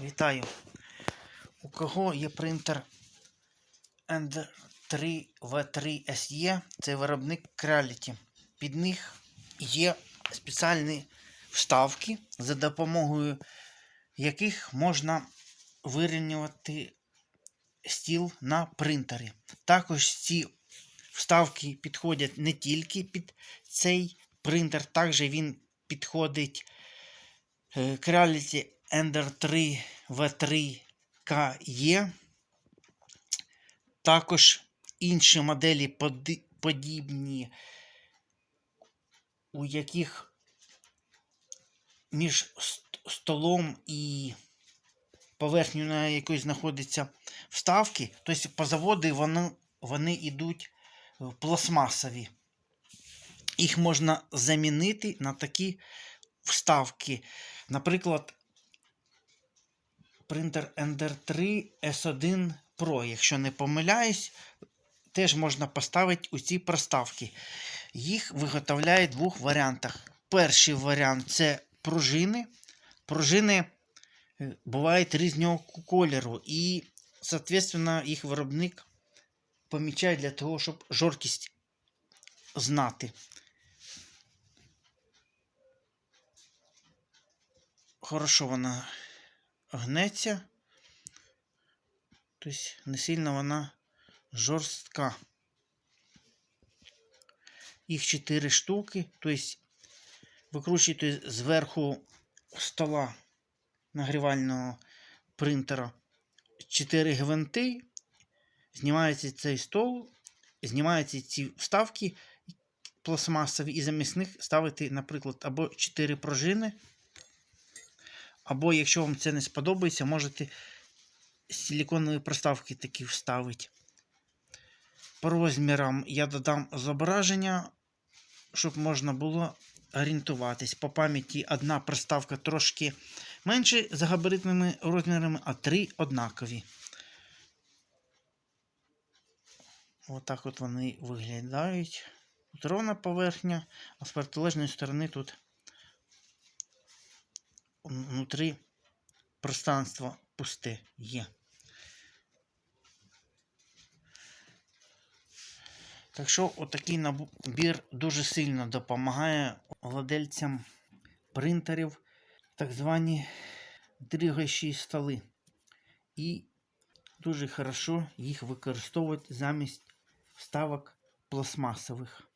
Вітаю. У кого є принтер Ender3 V3 SE, це виробник Creality. Під них є спеціальні вставки, за допомогою яких можна вирівнювати стіл на принтері. Також ці вставки підходять не тільки під цей принтер, також він підходить е, Creality Ender 3 V3 KE. Також інші моделі подібні, у яких між столом і поверхнею, на якій знаходяться вставки, тобто по заводу вони, вони йдуть пластмасові. Їх можна замінити на такі вставки. Наприклад, принтер Ender 3 S1 Pro, якщо не помиляюсь, теж можна поставити у ці проставки. Їх виготовляють в двох варіантах. Перший варіант це пружини. Пружини е, бувають різного кольору, і, соответственно, їх виробник помічає для того, щоб жорсткість знати. Хорошо вона гнеться. Тобто не сильно вона жорстка. Їх 4 штуки. Тобто викручуєте зверху стола нагрівального принтера 4 гвинти. Знімається цей стол, знімаються ці вставки пластмасові, і замість них ставити, наприклад, або 4 пружини. Або, якщо вам це не сподобається, можете силиконові проставки такі вставити. По розмірам я додам зображення, щоб можна було орієнтуватись. По пам'яті одна проставка трошки менше за габаритними розмірами, а три однакові. Отак от вони виглядають. Тут ровна поверхня, а з протилежної сторони тут внутрі пространство пусте є. Так що отакий набір дуже сильно допомагає владельцям принтерів, так звані дригаючі столи. І дуже хорошо їх використовувати замість вставок пластмасових.